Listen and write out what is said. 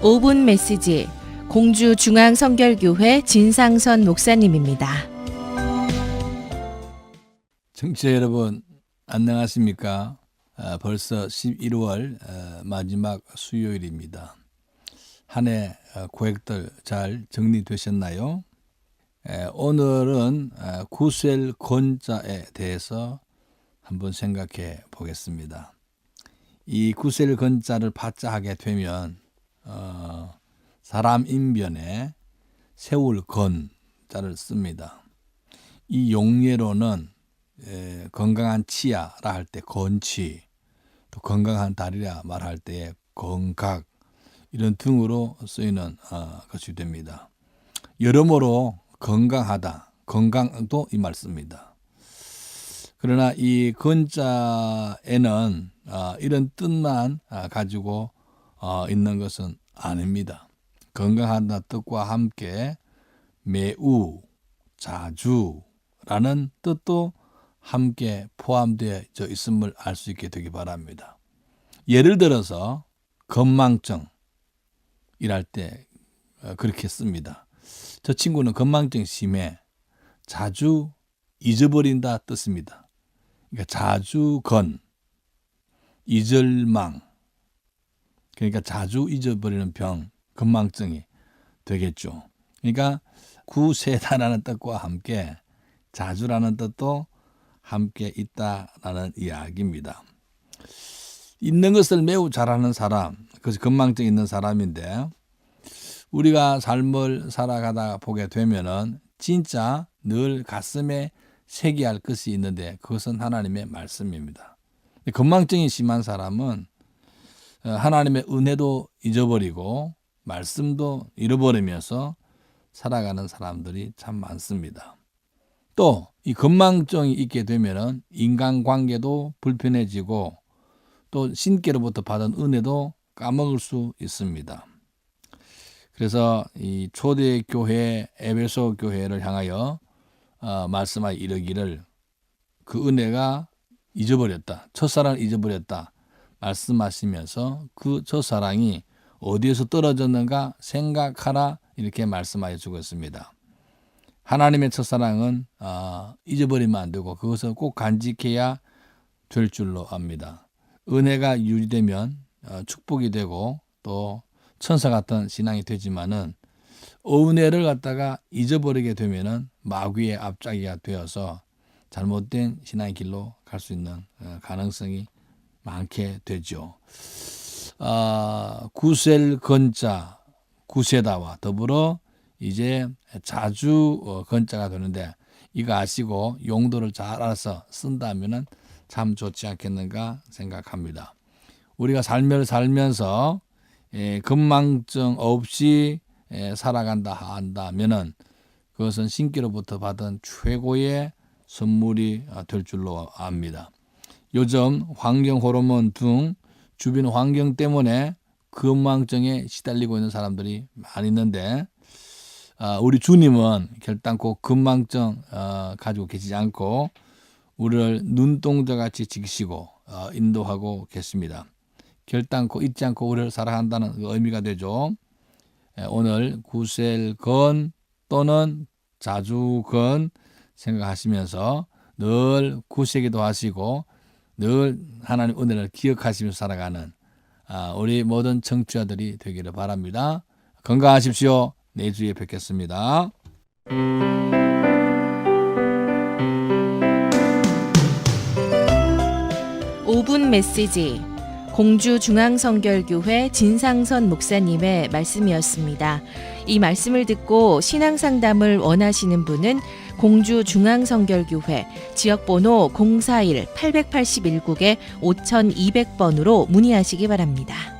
5분 메시지 공주 중앙 성결교회 진상선 목사님입니다. 청취자 여러분 안녕하십니까? 아, 벌써 11월 어, 마지막 수요일입니다. 한해 계획들 잘 정리되셨나요? 에, 오늘은 어, 구셀 건자에 대해서 한번 생각해 보겠습니다. 이 구셀 건자를 받자 하게 되면 어, 사람 인변에 세울 건자를 씁니다. 이 용례로는 에, 건강한 치아라 할 때 건치, 또 건강한 다리라 말할 때에 건각 이런 등으로 쓰이는 어, 것이 됩니다. 여러모로 건강하다, 건강도 이 말 씁니다. 그러나 이 건자에는 어, 이런 뜻만 아, 가지고 어, 있는 것은 아닙니다. 건강하다 뜻과 함께 매우, 자주라는 뜻도 함께 포함되어 있음을 알 수 있게 되기 바랍니다. 예를 들어서 건망증 일할 때 어, 그렇게 씁니다. 저 친구는 건망증 심해 자주 잊어버린다 뜻입니다. 그러니까 자주 건 잊을망 그러니까 자주 잊어버리는 병 건망증이 되겠죠. 그러니까 구세다라는 뜻과 함께 자주라는 뜻도 함께 있다라는 이야기입니다. 있는 것을 매우 잘하는 사람, 그것이 건망증 있는 사람인데 우리가 삶을 살아가다 보게 되면은 진짜 늘 가슴에 새겨야 할 것이 있는데 그것은 하나님의 말씀입니다. 건망증이 심한 사람은 어, 하나님의 은혜도 잊어버리고 말씀도 잃어버리면서 살아가는 사람들이 참 많습니다. 또 이 건망증이 있게 되면은 인간관계도 불편해지고 또 신께로부터 받은 은혜도 까먹을 수 있습니다. 그래서 이 초대 교회 에베소 교회를 향하여 어, 말씀하여 이르기를 그 은혜가 잊어버렸다. 첫사랑을 잊어버렸다. 말씀하시면서 그 첫사랑이 어디에서 떨어졌는가 생각하라 이렇게 말씀하여 주고 있습니다. 하나님의 첫사랑은 어, 잊어버리면 안 되고 그것을 꼭 간직해야 될 줄로 압니다. 은혜가 유지되면 어, 축복이 되고 또 천사 같은 신앙이 되지만은 은혜를 갖다가 잊어버리게 되면은 마귀의 앞자기가 되어서 잘못된 신앙의 길로 갈 수 있는 어, 가능성이 많게 되죠. 아, 구셀 건자 구세다와 더불어 이제 자주 어, 건자가 되는데 이거 아시고 용도를 잘 알아서 쓴다면은 참 좋지 않겠는가 생각합니다. 우리가 삶을 살면서 예, 건망증 없이 예, 살아간다 한다면은 그것은 신께로부터 받은 최고의 선물이 아, 될 줄로 압니다. 요즘 환경 호르몬 등 주변 환경 때문에 건망증에 시달리고 있는 사람들이 많이 있는데 아, 우리 주님은 결단코 건망증 어, 가지고 계시지 않고 우리를 눈동자 같이 지키시고 어, 인도하고 계십니다. 결단코 잊지 않고 우리를 사랑한다는 그 의미가 되죠. 예, 오늘 구셀건 또는 자주건 생각하시면서 늘 구세기도 하시고 늘 하나님 은혜를 기억하시면서 살아가는 아, 우리 모든 청취자들이 되기를 바랍니다. 건강하십시오. 내주에 뵙겠습니다. 5분 메시지 공주 중앙 성결교회 진상선 목사님의 말씀이었습니다. 이 말씀을 듣고 신앙 상담을 원하시는 분은 공주 중앙 성결교회 지역번호 041 881국에 5200번으로 문의하시기 바랍니다.